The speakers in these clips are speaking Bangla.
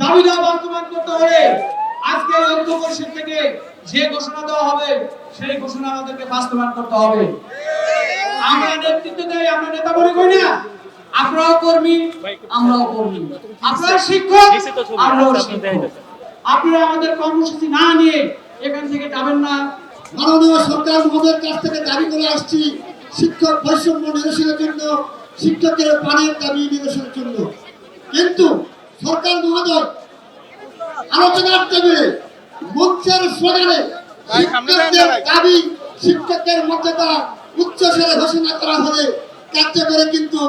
দাবিটা বাস্তবায়ন করতে হলে আজকে ঐক্য পরিষদ থেকে যে ঘোষণা দেওয়া হবে, সেই ঘোষণা আমাদেরকে বাস্তবায়ন করতে হবে। আমরা নেতৃত্ব দেই আমরা নেতা মনে করি না। আপনারাও কর্মী, আমরাও কর্মী। আপনারা শিক্ষক, আমরাও শিক্ষক। আপনারা আমাদের কর্মসূচি না নিয়ে এখান থেকে যাবেন না। মাননীয় সরকার মহোদয়ের কাছ থেকে দাবি করে আসছি, শিক্ষক বৈষম্য নিরসনের জন্য, শিক্ষকের পানের দাবি নিরসনের জন্য। কিন্তু সরকার মহোদয় আলোচনার টেবিলে মঞ্চের স্লোগানে শিক্ষকদের দাবি শিক্ষকের মর্যাদা উচ্চস্বরে ঘোষণা করা হলে কার্যকরে কিন্তু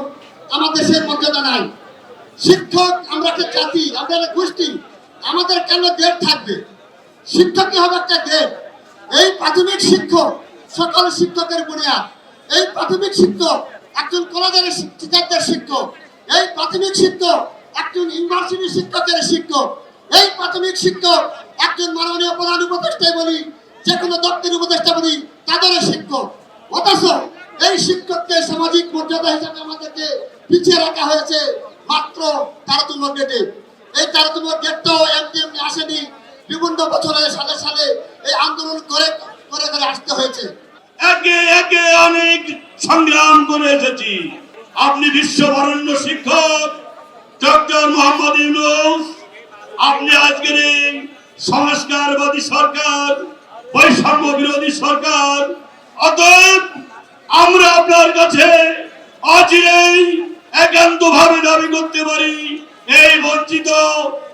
আমাদের দেশের মর্যাদা নাই। শিক্ষক আমরা একটা জাতি আমরা একটা গোষ্ঠী আমাদের কেন দেড় থাকবে? শিক্ষকই হবে একটা দেড় এই প্রাথমিক শিক্ষক সকল শিক্ষকের বুনিয়াদ। এই প্রাথমিক শিক্ষক একজন কলেজের টিচারদের শিক্ষক। এই প্রাথমিক শিক্ষক একজন ইউনিভার্সিটি শিক্ষকের শিক্ষক, এই প্রাথমিক শিক্ষক, একজন মাননীয় প্রধান উপদেষ্টায় বলি যে কোনো দপ্তর উপদেষ্টা বলি তাদের শিক্ষক। অথচ এই শিক্ষককে সামাজিক মর্যাদা হিসাবে আমাদেরকে পিছিয়ে রাখা হয়েছে মাত্র তারতম্য গেটে এই তারতম্য গেটটাও এমনি এমনি আসেনি, বিভিন্ন বছরে সালে সালে এই আন্দোলন করে করে করে আসতে হয়েছে। একে একে অনেক সংগ্রাম করে এসেছি। আপনি বিশ্ববরণ্য শিক্ষক ডক্টর মোহাম্মদ ইউনুস, আপনি আজকের এই সংস্কারবাদী সরকার বৈষম্য বিরোধী সরকার, অতএব আমরা আপনার কাছে অচিরেই একান্ত ভাবে দাবি করতে পারি, এই বঞ্চিত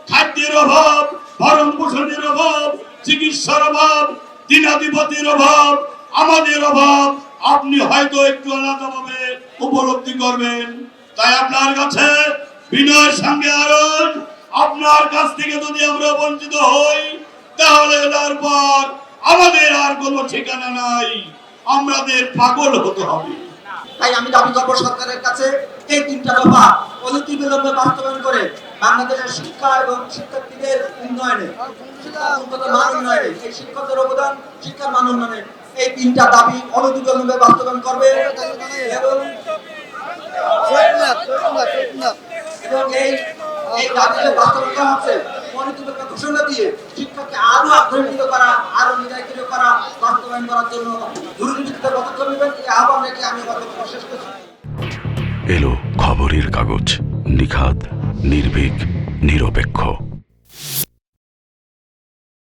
খাদ্যের অভাব, ভরণ পোষণের অভাব, চিকিৎসার অভাব, দিনাধিপতির অভাব, আমাদের অভাব, আপনি হয়তো একটু আলাদাভাবে উপলব্ধি করবেন। তাই আপনার কাছে বিনয়ের সঙ্গে আরও আপনার কাছ থেকে যদি আমরা বঞ্চিত হই তাহলে তারপর আমাদের আর কোনো ঠিকানা নাই। আমাদের পাগল হতে হবে। তাই আমি দাবি করব সরকারের কাছে এই তিনটা দফা অনতি বিলম্বে বাস্তবায়ন করে বাংলাদেশের শিক্ষা এবং শিক্ষার্থীদের উন্নয়নে শিক্ষার মান উন্নয়নে এই শিক্ষকদের অবদান শিক্ষার মান উন্নয়নে এই তিনটা দাবি অনতি বিলম্বে বাস্তবায়ন করবে। এবং এবং এই এই দাবিকে বাস্তবতা হচ্ছে পরিচিতকে ঘোষণা দিয়ে আরও আগ্রহীত করা, আরও করা বাস্তবায়ন করার জন্য দুর্নীতিতে পদক্ষেপ নেবেন এই আহ্বান রেখে আমি বক্তব্য শেষ করছি। এলো খবরের কাগজ, নিখাদ, নির্ভীক, নিরপেক্ষ।